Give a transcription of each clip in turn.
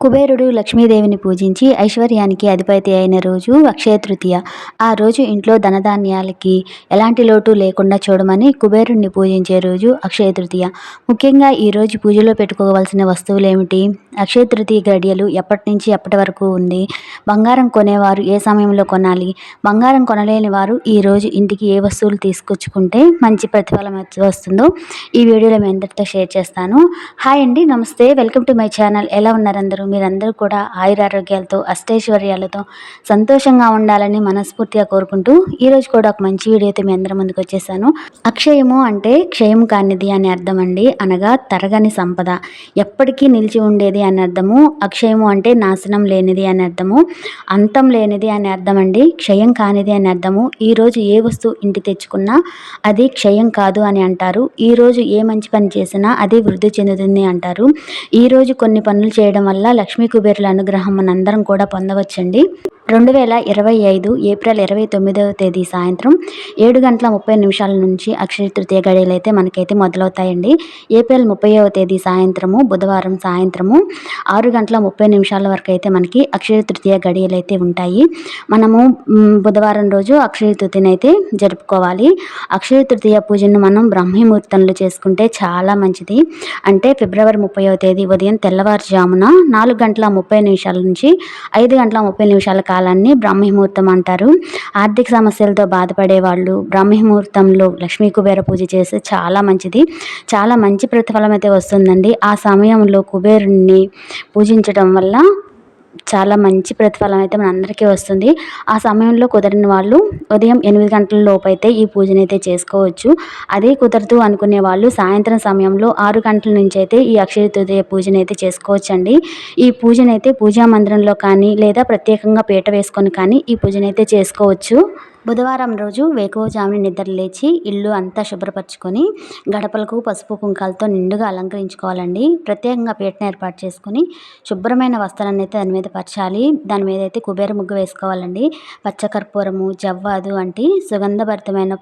కుబేరుడు లక్ష్మీదేవిని పూజించి ఐశ్వర్యానికి అధిపతి అయిన రోజు అక్షయ తృతీయ. ఆ రోజు ఇంట్లో ధనధాన్యాలకి ఎలాంటి లోటు లేకుండా చూడమని కుబేరుణ్ణి పూజించే రోజు అక్షయ తృతీయ. ముఖ్యంగా ఈ రోజు పూజలో పెట్టుకోవాల్సిన వస్తువులు ఏమిటి అక్షయ తృతీయ గడియలు ఎప్పటి నుంచి ఎప్పటి వరకు ఉంది? బంగారం కొనేవారు ఏ సమయంలో కొనాలి? బంగారం కొనలేని వారు ఈ రోజు ఇంటికి ఏ వస్తువులు తీసుకొచ్చుకుంటే మంచి ప్రతిఫలం వస్తుందో ఈ వీడియోలో మీ అందరితో షేర్ చేస్తాను. హాయ్ అండి నమస్తే. Welcome to my channel. ఎలా ఉన్నారు అందరూ? మీరందరూ కూడా ఆయురారోగ్యాలతో అష్టైశ్వర్యాలతో సంతోషంగా ఉండాలని మనస్ఫూర్తిగా కోరుకుంటూ ఈరోజు కూడా ఒక మంచి వీడియోతో మీ అందరి ముందుకు వచ్చేసాను. అక్షయము అంటే క్షయం కానిది అని అర్థం అండి. అనగా తరగని సంపద. ఎప్పటికీ నిలిచి ఉండేది అని అర్థము. అక్షయము అంటే నాశనం లేనిది అని అర్థము. అంతం లేనిది అని అర్థం అండి. క్షయం కానిది అని అర్థము. ఈరోజు ఏ వస్తువు ఇంటి తెచ్చుకున్నా అది క్షయం కాదు అని అంటారు. ఈరోజు ఏ మంచి పని చేసినా అది వృద్ధి చెందుతుంది అంటారు. ఈరోజు కొన్ని పనులు చేయడం వల్ల లక్ష్మీ కుబేరుల అనుగ్రహం మనందరం కూడా పొందవచ్చండి. రెండు వేల ఇరవై ఐదు ఏప్రిల్ ఇరవై తొమ్మిదవ తేదీ సాయంత్రం ఏడు గంటల ముప్పై నిమిషాల నుంచి అక్షయ తృతీయ గడియలు అయితే మనకైతే మొదలవుతాయండి. ఏప్రిల్ ముప్పైవ తేదీ సాయంత్రము బుధవారం సాయంత్రము ఆరు గంటల ముప్పై నిమిషాల వరకు అయితే మనకి అక్షయ తృతీయ గడియలు అయితే ఉంటాయి. మనము బుధవారం రోజు అక్షయ తృతీయని అయితే జరుపుకోవాలి. అక్షయ తృతీయ పూజను మనం బ్రహ్మముహూర్తంలో చేసుకుంటే చాలా మంచిది. అంటే ఫిబ్రవరి ముప్పైవ తేదీ ఉదయం తెల్లవారుజామున నాలుగు గంటల ముప్పై నిమిషాల నుంచి ఐదు గంటల ముప్పై నిమిషాల కాలాన్ని బ్రహ్మముహూర్తం అంటారు. ఆర్థిక సమస్యలతో బాధపడే వాళ్ళు బ్రహ్మముహూర్తంలో లక్ష్మీ కుబేర పూజ చేస్తే చాలా మంచిది. చాలా మంచి ప్రతిఫలం అయితే వస్తుందండి. ఆ సమయంలో కుబేరుణ్ణి పూజించడం వల్ల చాలా మంచి ప్రతిఫలం అయితే మనందరికీ వస్తుంది. ఆ సమయంలో కుదరని వాళ్ళు ఉదయం ఎనిమిది గంటల లోపు అయితే ఈ పూజను అయితే చేసుకోవచ్చు. అదే కుదరదు అనుకునే వాళ్ళు సాయంత్రం సమయంలో ఆరు గంటల నుంచి అయితే ఈ అక్షయ తృతీయ పూజను అయితే చేసుకోవచ్చండి. ఈ పూజను అయితే పూజా మందిరంలో కానీ లేదా ప్రత్యేకంగా పీట వేసుకొని కానీ ఈ పూజను అయితే చేసుకోవచ్చు. బుధవారం రోజు వేకువజామున నిద్ర లేచి ఇల్లు అంతా శుభ్రపరచుకొని గడపలకు పసుపు కుంకాలతో నిండుగా అలంకరించుకోవాలండి. ప్రత్యేకంగా పీటను ఏర్పాటు చేసుకొని శుభ్రమైన వస్త్రాన్ని అయితే దాని మీద పరచాలి. దాని మీద అయితే కుబేర ముగ్గు వేసుకోవాలండి. పచ్చకర్పూరము జవ్వాదు వంటి సుగంధభరితమైన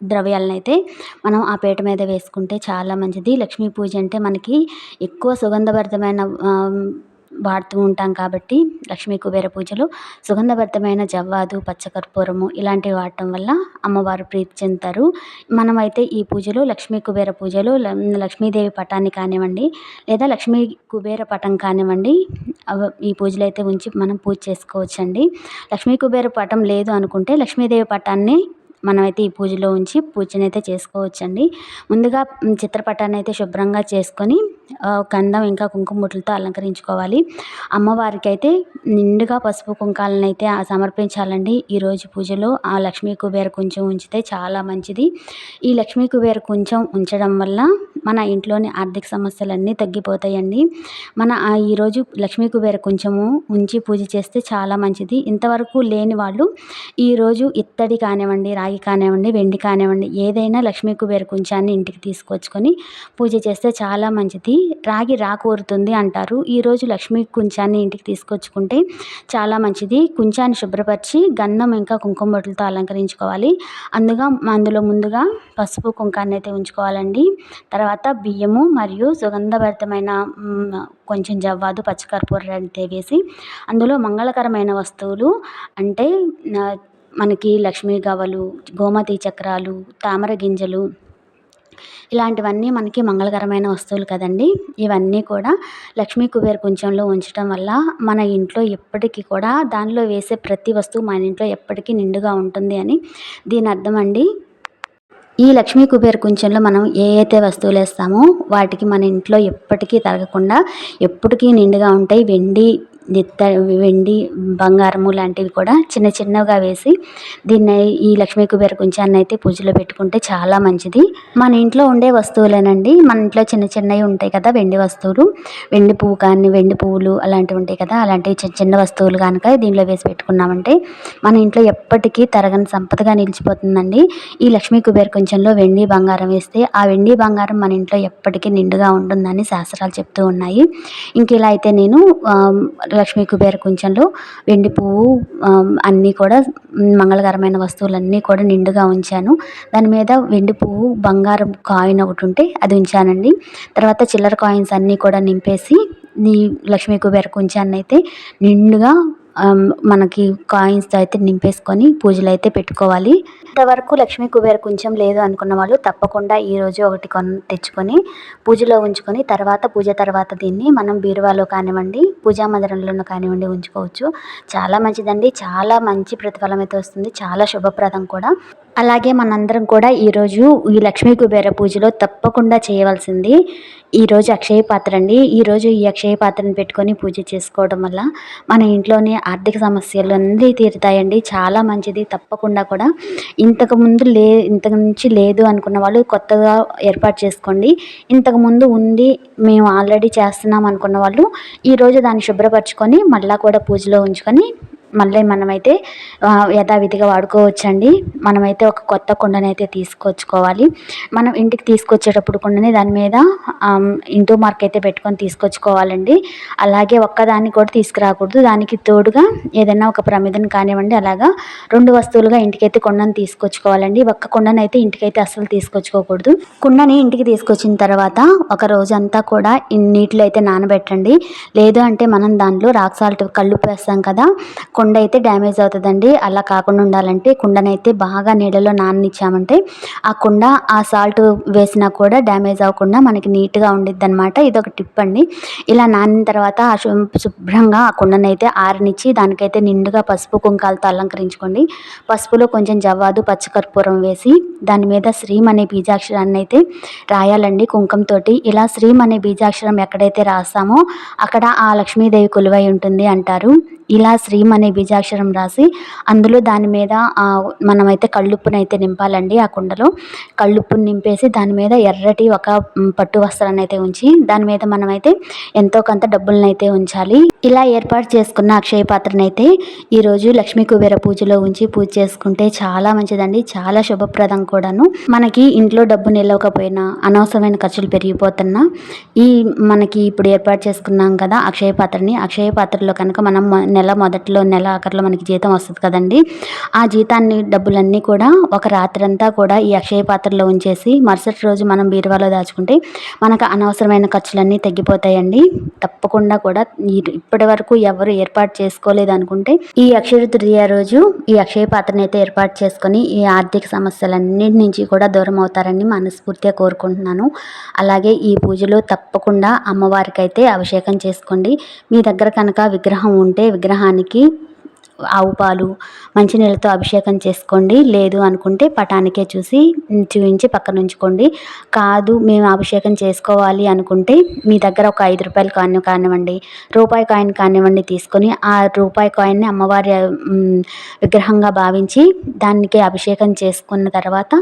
ద్రవ్యాలను అయితే మనం ఆ పీట మీద వేసుకుంటే చాలా మంచిది. లక్ష్మీ పూజ అంటే మనకి ఎక్కువ సుగంధభరితమైన వాడుతూ ఉంటాం కాబట్టి లక్ష్మీ కుబేర పూజలు సుగంధభరితమైన జవ్వాదు పచ్చకర్పూరము ఇలాంటివి వాడటం వల్ల అమ్మవారు ప్రీతి చెందుతారు. మనమైతే ఈ పూజలు లక్ష్మీ కుబేర పూజలు లక్ష్మీదేవి పటాన్ని కానివ్వండి లేదా లక్ష్మీ కుబేర పటం కానివ్వండి ఈ పూజలు అయితే ఉంచి మనం పూజ చేసుకోవచ్చండి. లక్ష్మీ కుబేర పటం లేదు అనుకుంటే లక్ష్మీదేవి పటాన్ని మనమైతే ఈ పూజలో ఉంచి పూజనైతే చేసుకోవచ్చండి. ముందుగా చిత్రపటాన్ని అయితే శుభ్రంగా చేసుకొని గంధం ఇంకా కుంకుమ బొట్లతో అలంకరించుకోవాలి. అమ్మవారికి అయితే నిండుగా పసుపు కుంకాలను అయితే సమర్పించాలండి. ఈరోజు పూజలో ఆ లక్ష్మీ కుబేర కొంచెం ఉంచితే చాలా మంచిది. ఈ లక్ష్మీ కుబేర కొంచెం ఉంచడం వల్ల మన ఇంట్లోని ఆర్థిక సమస్యలన్నీ తగ్గిపోతాయండి. మన ఈరోజు లక్ష్మీ కుబేర కొంచెము ఉంచి పూజ చేస్తే చాలా మంచిది. ఇంతవరకు లేని వాళ్ళు ఈరోజు ఇత్తడి కానివ్వండి రాగి కానివ్వండి వెండి కానివ్వండి ఏదైనా లక్ష్మీ కుబేర కొంచాన్ని ఇంటికి తీసుకొచ్చుకొని పూజ చేస్తే చాలా మంచిది. రాగి రాకూరుతుంది అంటారు. ఈరోజు లక్ష్మీ కుంచాన్ని ఇంటికి తీసుకొచ్చుకుంటే చాలా మంచిది. కుంచాన్ని శుభ్రపరిచి గంధం ఇంకా కుంకుమ బొట్లతో అలంకరించుకోవాలి. అందుగా అందులో ముందుగా పసుపు కుంకాన్ని అయితే ఉంచుకోవాలండి. తర్వాత బియ్యము మరియు సుగంధభరితమైన కొంచెం జవ్వాదు పచ్చకర్పూర అయితే వేసి అందులో మంగళకరమైన వస్తువులు అంటే మనకి లక్ష్మీ గవలు గోమతి చక్రాలు తామర గింజలు ఇలాంటివన్నీ మనకి మంగళకరమైన వస్తువులు కదండి. ఇవన్నీ కూడా లక్ష్మీ కుబేర కుంచంలో ఉంచడం వల్ల మన ఇంట్లో ఎప్పటికీ కూడా దానిలో వేసే ప్రతి వస్తువు మన ఇంట్లో ఎప్పటికీ నిండుగా ఉంటుంది అని దీని అర్థం అండి. ఈ లక్ష్మీ కుబేర కుంచంలో మనం ఏ అయితే వస్తువులు వేస్తామో వాటికి మన ఇంట్లో ఎప్పటికీ తరగకుండా ఎప్పటికీ నిండుగా ఉంటాయి. వెండి వెండి బంగారము లాంటివి కూడా చిన్న చిన్నగా వేసి దీన్ని ఈ లక్ష్మీ కుబేర కుంచాన్ని అయితే పూజలో పెట్టుకుంటే చాలా మంచిది. మన ఇంట్లో ఉండే వస్తువులేనండి. మన ఇంట్లో చిన్న చిన్నవి ఉంటాయి కదా వెండి వస్తువులు. వెండి పువ్వు కానీ వెండి పువ్వులు అలాంటివి ఉంటాయి కదా అలాంటివి చిన్న చిన్న వస్తువులు కనుక దీనిలో వేసి పెట్టుకున్నామంటే మన ఇంట్లో ఎప్పటికీ తరగని సంపదగా నిలిచిపోతుందండి. ఈ లక్ష్మీ కుబేర కుంచంలో వెండి బంగారం వేస్తే ఆ వెండి బంగారం మన ఇంట్లో ఎప్పటికీ నిండుగా ఉంటుందని శాస్త్రాలు చెప్తూ ఉన్నాయి. ఇంక ఇలా అయితే నేను లక్ష్మీ కుబేర కుంచంలో వెండి పువ్వు అన్నీ కూడా మంగళకరమైన వస్తువులన్నీ కూడా నిండుగా ఉంచాను. దాని మీద వెండి పువ్వు బంగారం కాయిన్ ఒకటి ఉంటే అది ఉంచానండి. తర్వాత చిల్లర కాయిన్స్ అన్నీ కూడా నింపేసి నీ లక్ష్మీ కుబేర కుంచాన్ని అయితే నిండుగా మనకి కాయిన్స్తో అయితే నింపేసుకొని పూజలు అయితే పెట్టుకోవాలి. ఇంతవరకు లక్ష్మీ కుబేర కొంచెం లేదు అనుకున్న వాళ్ళు తప్పకుండా ఈరోజు ఒకటి కొన్ తెచ్చుకొని పూజలో ఉంచుకొని తర్వాత పూజ తర్వాత దీన్ని మనం బీరువాలో కానివ్వండి పూజా మందిరంలోనూ కానివ్వండి ఉంచుకోవచ్చు. చాలా మంచిదండి. చాలా మంచి ప్రతిఫలం అయితే వస్తుంది. చాలా శుభప్రదం కూడా. అలాగే మనందరం కూడా ఈరోజు ఈ లక్ష్మీ కుబేర పూజలో తప్పకుండా చేయవలసింది ఈరోజు అక్షయ పాత్ర అండి. ఈరోజు ఈ అక్షయ పాత్రను పెట్టుకొని పూజ చేసుకోవడం వల్ల మన ఇంట్లోని ఆర్థిక సమస్యలు అన్నీ తీరుతాయండి. చాలా మంచిది. తప్పకుండా కూడా. ఇంతకు ముందు లే ఇంతకు నుంచి లేదు అనుకున్న వాళ్ళు కొత్తగా ఏర్పాటు చేసుకోండి. ఇంతకు ముందు ఉంది మేము ఆల్రెడీ చేస్తున్నాం అనుకున్న వాళ్ళు ఈరోజు దాన్ని శుభ్రపరచుకొని మళ్ళీ కూడా పూజలో ఉంచుకొని మళ్ళీ మనమైతే ఆ, యథావిధిగా వాడుకోవచ్చండి. మనమైతే ఒక కొత్త కుండనైతే తీసుకొచ్చుకోవాలి. మనం ఇంటికి తీసుకొచ్చేటప్పుడు కుండని దాని మీద ఇంటూ మార్క్ అయితే పెట్టుకొని తీసుకొచ్చుకోవాలండి. అలాగే ఒక్కదాన్ని కూడా తీసుకురాకూడదు. దానికి తోడుగా ఏదైనా ఒక ప్రమిదను కానివ్వండి అలాగా రెండు వస్తువులుగా ఇంటికైతే కుండను తీసుకొచ్చుకోవాలండి. ఒక్క కుండను అయితే ఇంటికైతే అస్సలు తీసుకొచ్చుకోకూడదు. కుండని ఇంటికి తీసుకొచ్చిన తర్వాత ఒక రోజంతా కూడా నీటిలో అయితే నానబెట్టండి. లేదు అంటే మనం దాంట్లో రాక్ సాల్ట్ కల్లుప్పు వేస్తాం కదా కుండ అయితే డ్యామేజ్ అవుతుందండి. అలా కాకుండా ఉండాలంటే కుండనైతే బాగా నీళ్ళలో నాననిచ్చామంటే ఆ కుండ ఆ సాల్ట్ వేసినా కూడా డ్యామేజ్ అవ్వకుండా మనకి నీట్గా ఉండిద్ది అనమాట ఇది ఒక టిప్ అండి. ఇలా నానిన తర్వాత ఆ శుభ్రంగా ఆ కుండనైతే ఆరనిచ్చి దానికైతే నిండుగా పసుపు కుంకాలతో అలంకరించుకోండి. పసుపులో కొంచెం జవ్వాదు పచ్చకర్పూరం వేసి దాని మీద శ్రీం అనే బీజాక్షరాన్ని అయితే రాయాలండి కుంకంతో ఇలా శ్రీం అనే బీజాక్షరం ఎక్కడైతే రాస్తామో అక్కడ ఆ లక్ష్మీదేవి కొలువై ఉంటుంది అంటారు. ఇలా శ్రీం అనే బీజాక్షరం రాసి అందులో దాని మీద మనమైతే కళ్ళుప్పునైతే నింపాలండి ఆ కుండలో. కళ్ళుప్పుని నింపేసి దాని మీద ఎర్రటి ఒక పట్టు వస్త్రాన్ని అయితే ఉంచి దాని మీద మనమైతే ఎంతో కొంత డబ్బులను అయితే ఉంచాలి. ఇలా ఏర్పాటు చేసుకున్న అక్షయ పాత్రను అయితే ఈరోజు లక్ష్మీ కుబేర పూజలో ఉంచి పూజ చేసుకుంటే చాలా మంచిదండి. చాలా శుభప్రదం కూడాను. మనకి ఇంట్లో డబ్బు నిలవకపోయినా అనవసరమైన ఖర్చులు పెరిగిపోతున్నా ఈ మనకి ఇప్పుడు ఏర్పాటు చేసుకున్నాం కదా అక్షయ పాత్రని అక్షయ పాత్రలో కనుక మనం నెల మొదట్లో నెల ఆఖరిలో మనకి జీతం వస్తుంది కదండి. ఆ జీతాన్ని డబ్బులన్నీ కూడా ఒక రాత్రంతా కూడా ఈ అక్షయ పాత్రలో ఉంచేసి మరుసటి రోజు మనం బీరువాలో దాచుకుంటే మనకు అనవసరమైన ఖర్చులన్నీ తగ్గిపోతాయండి. తప్పకుండా కూడా ఇప్పటి వరకు ఎవరు ఏర్పాటు చేసుకోలేదు అనుకుంటే ఈ అక్షయ తృతీయ రోజు ఈ అక్షయ పాత్రని అయితే ఏర్పాటు చేసుకొని ఈ ఆర్థిక సమస్యలన్నిటి నుంచి కూడా దూరం అవుతారని మనస్ఫూర్తిగా కోరుకుంటున్నాను. అలాగే ఈ పూజలో తప్పకుండా అమ్మవారికి అయితే అభిషేకం చేసుకోండి. మీ దగ్గర కనుక విగ్రహం ఉంటే విగ్రహానికి ఆవు పాలు మంచినీళ్ళతో అభిషేకం చేసుకోండి. లేదు అనుకుంటే పటానికే చూసి చూపించి పక్కన ఉంచుకోండి. కాదు మేము అభిషేకం చేసుకోవాలి అనుకుంటే మీ దగ్గర ఒక ఐదు రూపాయల కాయిన్ కానివ్వండి రూపాయి కాయిన్ కానివ్వండి తీసుకొని ఆ రూపాయి కాయిన్ని అమ్మవారి విగ్రహంగా భావించి దానికి అభిషేకం చేసుకున్న తర్వాత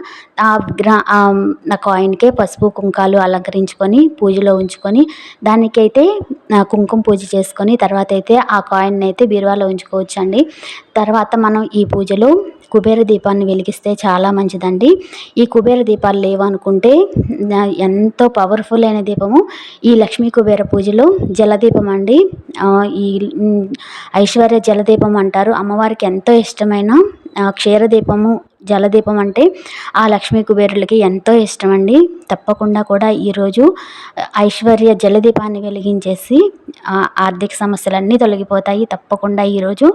ఆ విగ్రహ ఆ కాయిన్కే పసుపు కుంకాలు అలంకరించుకొని పూజలో ఉంచుకొని దానికైతే ఆ, కుంకుమ పూజ చేసుకొని తర్వాత అయితే ఆ కాయిన్ అయితే బీరువాలో ఉంచుకోవచ్చు అండి తర్వాత మనం ఈ పూజలో కుబేర దీపాన్ని వెలిగిస్తే చాలా మంచిదండి. ఈ కుబేర దీపాలు లేవు అనుకుంటే ఎంతో పవర్ఫుల్ అయిన దీపము ఈ లక్ష్మీ కుబేర పూజలో జలదీపం అండి ఈ ఐశ్వర్య జలదీపం అంటారు. అమ్మవారికి ఎంతో ఇష్టమైన క్షీరదీపము జలదీపం అంటే ఆ లక్ష్మీ కుబేరులకి ఎంతో ఇష్టం అండి తప్పకుండా కూడా ఈరోజు ఐశ్వర్య జలదీపాన్ని వెలిగించేసి ఆర్థిక సమస్యలన్నీ తొలగిపోతాయి. తప్పకుండా ఈరోజు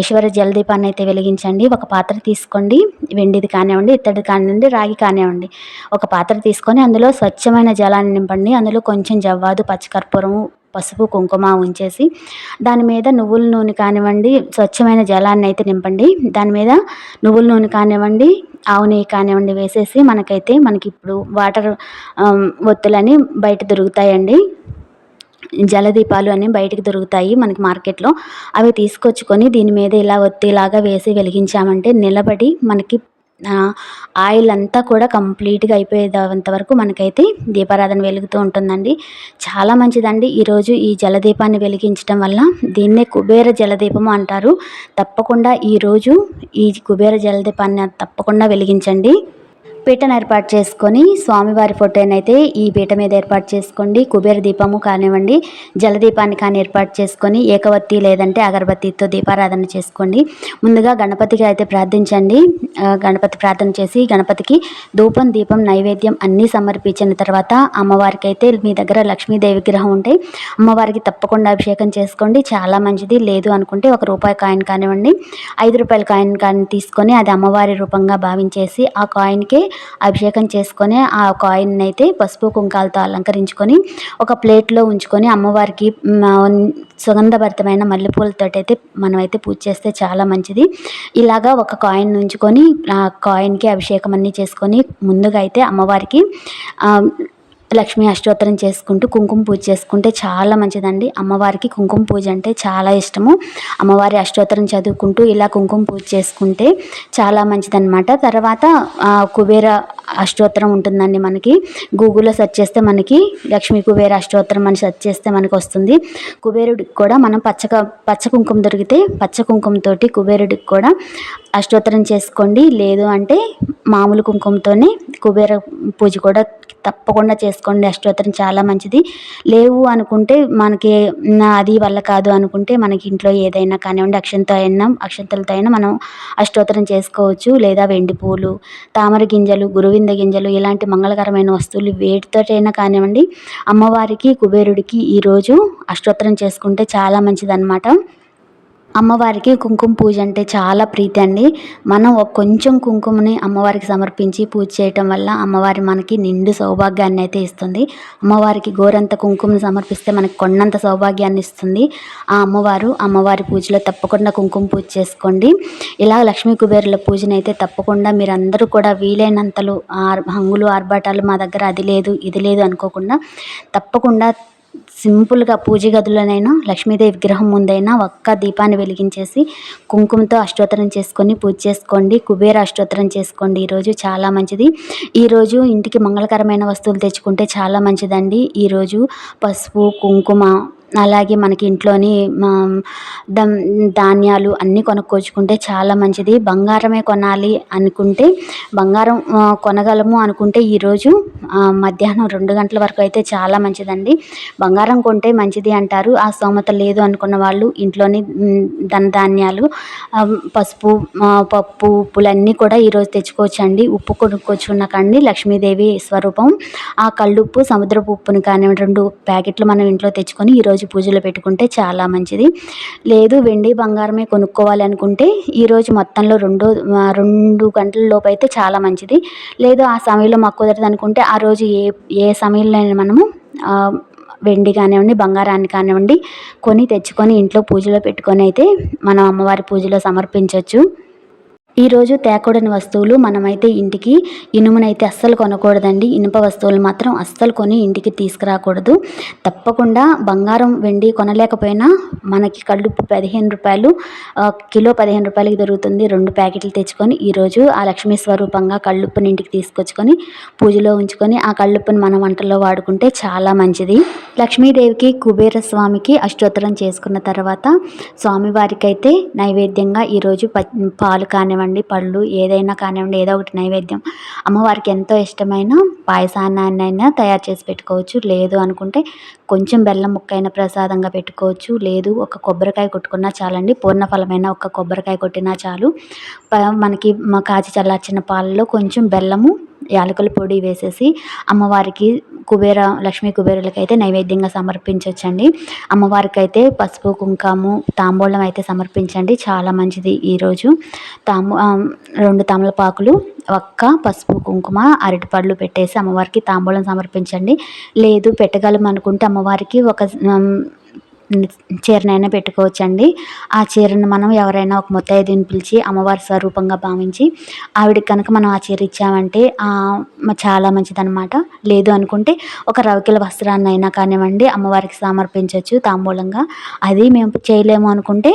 ఐశ్వర్య జలదీపాన్ని అయితే వెలిగించండి. ఒక పాత్ర తీసుకోండి. వెండిది కానివ్వండి ఇత్తడి కానివ్వండి రాగి కానివ్వండి. ఒక పాత్ర తీసుకొని అందులో స్వచ్ఛమైన జలాన్ని నింపండి. అందులో కొంచెం జవ్వాదు పచ్చకర్పూరము పసుపు కుంకుమ ఉంచేసి దాని మీద నువ్వుల నూనె కానివ్వండి స్వచ్ఛమైన జలాన్ని అయితే నింపండి. దాని మీద నువ్వుల నూనె కానివ్వండి ఆవు నెయ్యి కానివ్వండి వేసేసి మనకైతే మనకి ఇప్పుడు వాటర్ ఒత్తులని బయట దొరుకుతాయండి. జలదీపాలు అని బయటికి దొరుకుతాయి మనకి మార్కెట్లో. అవి తీసుకొచ్చుకొని దీని మీద ఇలా ఒత్తిలాగా వేసి వెలిగించామంటే నిలబడి మనకి ఆయిల్ అంతా కూడా కంప్లీట్గా అయిపోయేంత వరకు మనకైతే దీపారాధన వెలుగుతూ ఉంటుందండి. చాలా మంచిదండి. ఈరోజు ఈ జలదీపాన్ని వెలిగించడం వల్ల దీన్నే కుబేర జలదీపము అంటారు. తప్పకుండా ఈరోజు ఈ కుబేర జలదీపాన్ని తప్పకుండా వెలిగించండి. పీటను ఏర్పాటు చేసుకొని స్వామివారి ఫోటోనైతే ఈ పీట మీద ఏర్పాటు చేసుకోండి. కుబేర దీపము కానివ్వండి జలదీపాన్ని కానీ ఏర్పాటు చేసుకొని ఏకవత్తి లేదంటే అగరబత్తితో దీపారాధన చేసుకోండి. ముందుగా గణపతికి అయితే ప్రార్థించండి. గణపతి ప్రార్థన చేసి గణపతికి ధూపం దీపం నైవేద్యం అన్నీ సమర్పించిన తర్వాత అమ్మవారికి అయితే మీ దగ్గర లక్ష్మీదేవి విగ్రహం ఉంటాయి అమ్మవారికి తప్పకుండా అభిషేకం చేసుకోండి. చాలా మంచిది. లేదు అనుకుంటే ఒక రూపాయి కాయిన్ కానివ్వండి ఐదు రూపాయల కాయిన్ కానీ తీసుకొని అది అమ్మవారి రూపంగా భావించేసి ఆ కాయిన్కి అభిషేకం చేసుకొని ఆ కాయిన్ అయితే పసుపు కుంకాలతో అలంకరించుకొని ఒక ప్లేట్లో ఉంచుకొని అమ్మవారికి సుగంధభరితమైన మల్లెపూలతో అయితే మనమైతే పూజ చేస్తే చాలా మంచిది. ఇలాగా ఒక కాయిన్ ఉంచుకొని ఆ కాయిన్కి అభిషేకం అన్నీ చేసుకొని ముందుగా అయితే అమ్మవారికి లక్ష్మీ అష్టోత్తరం చేసుకుంటూ కుంకుమ పూజ చేసుకుంటే చాలా మంచిదండి. అమ్మవారికి కుంకుమ పూజ అంటే చాలా ఇష్టము. అమ్మవారి అష్టోత్తరం చదువుకుంటూ ఇలా కుంకుమ పూజ చేసుకుంటే చాలా మంచిదన్నమాట. తర్వాత కుబేర అష్టోత్తరం ఉంటుందండి మనకి. గూగుల్లో సెర్చ్ చేస్తే మనకి లక్ష్మీ కుబేర అష్టోత్తరం అని సెర్చ్ చేస్తే మనకు వస్తుంది. కుబేరుడికి కూడా మనం పచ్చక పచ్చ కుంకుమ దొరికితే పచ్చ కుంకుమతోటి కుబేరుడికి కూడా అష్టోత్తరం చేసుకోండి. లేదు అంటే మామూలు కుంకుమతోనే కుబేర పూజ కూడా తప్పకుండా చేసుకోండి. అష్టోత్తరం చాలా మంచిది. లేవు అనుకుంటే మనకి అది వల్ల కాదు అనుకుంటే మనకి ఇంట్లో ఏదైనా కానివ్వండి అక్షంతో అయినా అక్షంతలతో అయినా మనం అష్టోత్తరం చేసుకోవచ్చు. లేదా వెండి పూలు తామర గింజలు గోవింద గింజలు ఇలాంటి మంగళకరమైన వస్తువులు వేటితోటైనా కానివ్వండి అమ్మవారికి కుబేరుడికి ఈరోజు అష్టోత్తరం చేసుకుంటే చాలా మంచిదన్నమాట. అమ్మవారికి కుంకుమ పూజ అంటే చాలా ప్రీతి అండి. మనం ఒక కొంచెం కుంకుమని అమ్మవారికి సమర్పించి పూజ చేయటం వల్ల అమ్మవారి మనకి నిండు సౌభాగ్యాన్ని అయితే ఇస్తుంది. అమ్మవారికి గోరంత కుంకుమను సమర్పిస్తే మనకి కొన్నంత సౌభాగ్యాన్ని ఇస్తుంది. ఆ అమ్మవారు అమ్మవారి పూజలో తప్పకుండా కుంకుమ పూజ చేసుకోండి. ఇలా లక్ష్మీ కుబేరుల పూజను అయితే తప్పకుండా మీరందరూ కూడా వీలైనంతలు ఆర్ హంగులు ఆర్భాటాలు మా దగ్గర అది లేదు ఇది లేదు అనుకోకుండా తప్పకుండా సింపుల్గా పూజ గదిలోనైనా లక్ష్మీదేవి విగ్రహం ముందైనా ఒక్క దీపాన్ని వెలిగించేసి కుంకుమతో అష్టోత్తరం చేసుకొని పూజ చేసుకోండి కుబేర అష్టోత్తరం చేసుకోండి. ఈరోజు చాలా మంచిది. ఈరోజు ఇంటికి మంగళకరమైన వస్తువులు తెచ్చుకుంటే చాలా మంచిదండి. ఈరోజు పసుపు కుంకుమ అలాగే మనకి ఇంట్లోని ధాన్యాలు అన్నీ కొనుక్కొచ్చుకుంటే చాలా మంచిది. బంగారమే కొనాలి అనుకుంటే బంగారం కొనగలము అనుకుంటే ఈరోజు మధ్యాహ్నం రెండు గంటల వరకు అయితే చాలా మంచిదండి. బంగారం కొంటే మంచిది అంటారు. ఆ స్తోమత లేదు అనుకున్న వాళ్ళు ఇంట్లోని ధనధాన్యాలు పసుపు పప్పు ఉప్పులన్నీ కూడా ఈరోజు తెచ్చుకోవచ్చండి. ఉప్పు కొనుక్కొచ్చుకున్నాకండి లక్ష్మీదేవి స్వరూపం. ఆ కళ్ళుప్పు సముద్రపు ఉప్పుని కానీ రెండు ప్యాకెట్లు మనం ఇంట్లో తెచ్చుకొని ఈరోజు రోజు పూజలు పెట్టుకుంటే చాలా మంచిది. లేదు వెండి బంగారమే కొనుక్కోవాలి అనుకుంటే ఈరోజు మొత్తంలో రెండు రెండు గంటల లోపు అయితే చాలా మంచిది. లేదు ఆ సమయంలో మాకు కుదరదు అనుకుంటే ఆ రోజు ఏ ఏ సమయంలో మనము వెండి కానివ్వండి బంగారాన్ని కానివ్వండి కొని తెచ్చుకొని ఇంట్లో పూజలో పెట్టుకొని అయితే మనం అమ్మవారి పూజలో సమర్పించవచ్చు ఈరోజు తేకూడని వస్తువులు మనమైతే ఇంటికి ఇనుమునైతే అస్సలు కొనకూడదండి. ఇనుప వస్తువులు మాత్రం అస్సలు కొని ఇంటికి తీసుకురాకూడదు. తప్పకుండా బంగారం వెండి కొనలేకపోయినా మనకి కళ్ళు పదిహేను రూపాయలు కిలో పదిహేను రూపాయలకి దొరుకుతుంది. రెండు ప్యాకెట్లు తెచ్చుకొని ఈరోజు ఆ లక్ష్మీ స్వరూపంగా కళ్ళుప్పుని ఇంటికి తీసుకొచ్చుకొని పూజలో ఉంచుకొని ఆ కళ్ళుప్పుని మన వంటల్లో వాడుకుంటే చాలా మంచిది. లక్ష్మీదేవికి కుబేర స్వామికి అష్టోత్తరం చేసుకున్న తర్వాత స్వామివారికి అయితే నైవేద్యంగా ఈరోజు పాలు కానివ్వండి కానివ్వండి పళ్ళు ఏదైనా కానివ్వండి ఏదో ఒకటి నైవేద్యం. అమ్మవారికి ఎంతో ఇష్టమైన పాయసాన్నైనా తయారు చేసి పెట్టుకోవచ్చు. లేదు అనుకుంటే కొంచెం బెల్లం ముక్కైన ప్రసాదంగా పెట్టుకోవచ్చు. లేదు ఒక కొబ్బరికాయ కొట్టుకున్నా చాలండి. పూర్ణఫలమైన ఒక కొబ్బరికాయ కొట్టినా చాలు. మనకి కాచి చల్లార్చిన పాలలో కొంచెం బెల్లము యాలకుల పొడి వేసేసి అమ్మవారికి కుబేర లక్ష్మీ కుబేరులకి అయితే నైవేద్యంగా సమర్పించవచ్చండి అమ్మవారికి అయితే పసుపు కుంకుమ తాంబూలం అయితే సమర్పించండి. చాలా మంచిది ఈరోజు తాంబూ రెండు తమలపాకులు ఒక్క పసుపు కుంకుమ అరటిపళ్ళు పెట్టేసి అమ్మవారికి తాంబూలం సమర్పించండి. లేదు పెట్టగలం అనుకుంటే అమ్మవారికి ఒక చీరనైనా పెట్టుకోవచ్చండి. ఆ చీరను మనం ఎవరైనా ఒక ముత్తైదుని పిలిచి అమ్మవారి స్వరూపంగా భావించి ఆవిడకి కనుక మనం ఆ చీర ఇచ్చామంటే చాలా మంచిదన్నమాట. లేదు అనుకుంటే ఒక రవికిల వస్త్రాన్ని అయినా కానివ్వండి అమ్మవారికి సమర్పించవచ్చు తాంబూలంగా. అది మేము చేయలేము అనుకుంటే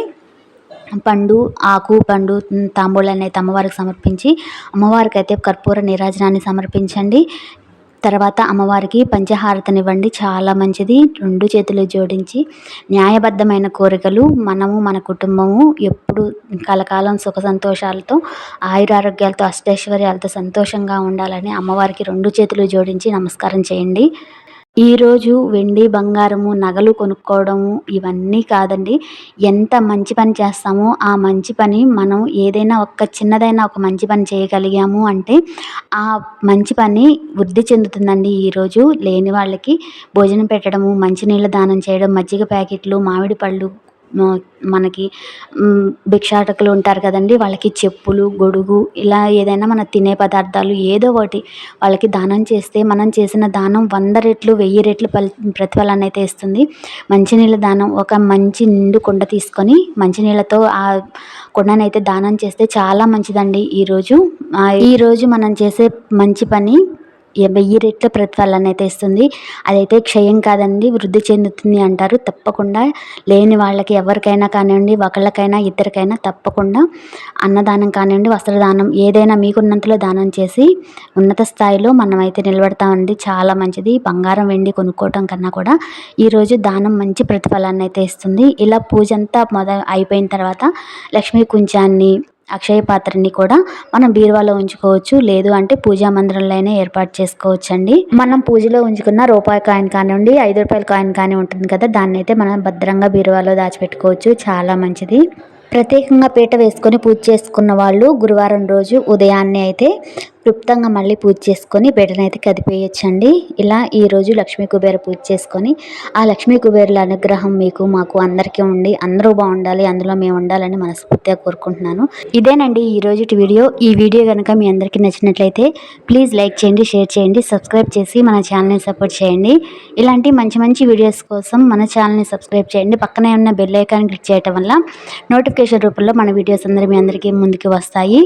పండు ఆకు పండు తాంబూలాన్ని అయితే అమ్మవారికి సమర్పించి అమ్మవారికి అయితే కర్పూర నీరాజనాన్ని సమర్పించండి. తర్వాత అమ్మవారికి పంచహారతనివ్వండి. చాలా మంచిది. రెండు చేతులు జోడించి న్యాయబద్ధమైన కోరికలు మనము మన కుటుంబము ఎప్పుడు కలకాలం సుఖ సంతోషాలతో ఆయురారోగ్యాలతో అష్టైశ్వర్యాలతో సంతోషంగా ఉండాలని అమ్మవారికి రెండు చేతులు జోడించి నమస్కారం చేయండి. ఈరోజు వెండి బంగారము నగలు కొనుక్కోవడము ఇవన్నీ కాదండి. ఎంత మంచి పని చేస్తామో ఆ మంచి పని మనం ఏదైనా ఒక చిన్నదైనా ఒక మంచి పని చేయగలిగాము అంటే ఆ మంచి పని వృద్ధి చెందుతుందండి ఈరోజు లేని వాళ్ళకి భోజనం పెట్టడము మంచినీళ్ళ దానం చేయడం మజ్జిగ ప్యాకెట్లు మామిడి పళ్ళు మనకి భిక్షాటకులు ఉంటారు కదండి. వాళ్ళకి చెప్పులు గొడుగు ఇలా ఏదైనా మన తినే పదార్థాలు ఏదో ఒకటి వాళ్ళకి దానం చేస్తే మనం చేసిన దానం వంద రెట్లు వెయ్యి రెట్లు ఫలి ప్రతిఫలాన్ని అయితే ఇస్తుంది. మంచినీళ్ళ దానం ఒక మంచి నిండు కుండ తీసుకొని మంచినీళ్ళతో ఆ కుండనైతే దానం చేస్తే చాలా మంచిదండి ఈరోజు. ఈరోజు మనం చేసే మంచి పని వెయ్యి రెట్ల ప్రతిఫలాన్ని అయితే ఇస్తుంది. అదైతే క్షయం కాదండి వృద్ధి చెందుతుంది అంటారు. తప్పకుండా లేని వాళ్ళకి ఎవరికైనా కానివ్వండి ఒకళ్ళకైనా ఇద్దరికైనా తప్పకుండా అన్నదానం కానివ్వండి వస్త్రదానం ఏదైనా మీకున్నంతలో దానం చేసి ఉన్నత స్థాయిలో మనమైతే నిలబడతామండి. చాలా మంచిది. బంగారం వెండి కొనుక్కోవటం కన్నా కూడా ఈరోజు దానం మంచి ప్రతిఫలాన్ని అయితే ఇస్తుంది. ఇలా పూజ అంతా మొద అయిపోయిన తర్వాత లక్ష్మీ కుంచాన్ని అక్షయ పాత్రని కూడా మనం బీరువాలో ఉంచుకోవచ్చు. లేదు అంటే పూజా మందిరంలో అయినా ఏర్పాటు చేసుకోవచ్చు అండి మనం పూజలో ఉంచుకున్న రూపాయి కాయిన్ కానివ్వండి ఐదు రూపాయల కాయిన్ కానీ ఉంటుంది కదా దాన్ని అయితే మనం భద్రంగా బీరువాలో దాచిపెట్టుకోవచ్చు. చాలా మంచిది. ప్రత్యేకంగా పీట వేసుకొని పూజ చేసుకున్న వాళ్ళు గురువారం రోజు ఉదయాన్నే అయితే క్లుప్తంగా మళ్ళీ పూజ చేసుకొని బిడ్డనైతే కదిపేయచ్చండి. ఇలా ఈరోజు లక్ష్మీ కుబేర పూజ చేసుకొని ఆ లక్ష్మీ కుబేరుల అనుగ్రహం మీకు మాకు అందరికీ ఉండి అందరూ బాగుండాలి అందులో మేము ఉండాలని మనస్ఫూర్తిగా కోరుకుంటున్నాను. ఇదేనండి ఈ రోజు వీడియో. ఈ వీడియో కనుక మీ అందరికీ నచ్చినట్లయితే ప్లీజ్ లైక్ చేయండి షేర్ చేయండి సబ్స్క్రైబ్ చేసి మన ఛానల్ని సపోర్ట్ చేయండి. ఇలాంటి మంచి మంచి వీడియోస్ కోసం మన ఛానల్ని సబ్స్క్రైబ్ చేయండి. పక్కనే ఉన్న బెల్ ఐకాన్ క్లిక్ చేయడం వల్ల నోటిఫికేషన్ రూపంలో మన వీడియోస్ అందరూ మీ అందరికీ ముందుకు వస్తాయి.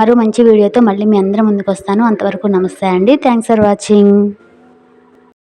మరో మంచి వీడియోతో మళ్ళీ మీ అందరం ముందుకు వస్తాను అంతవరకు నమస్తే అండి. Thanks for watching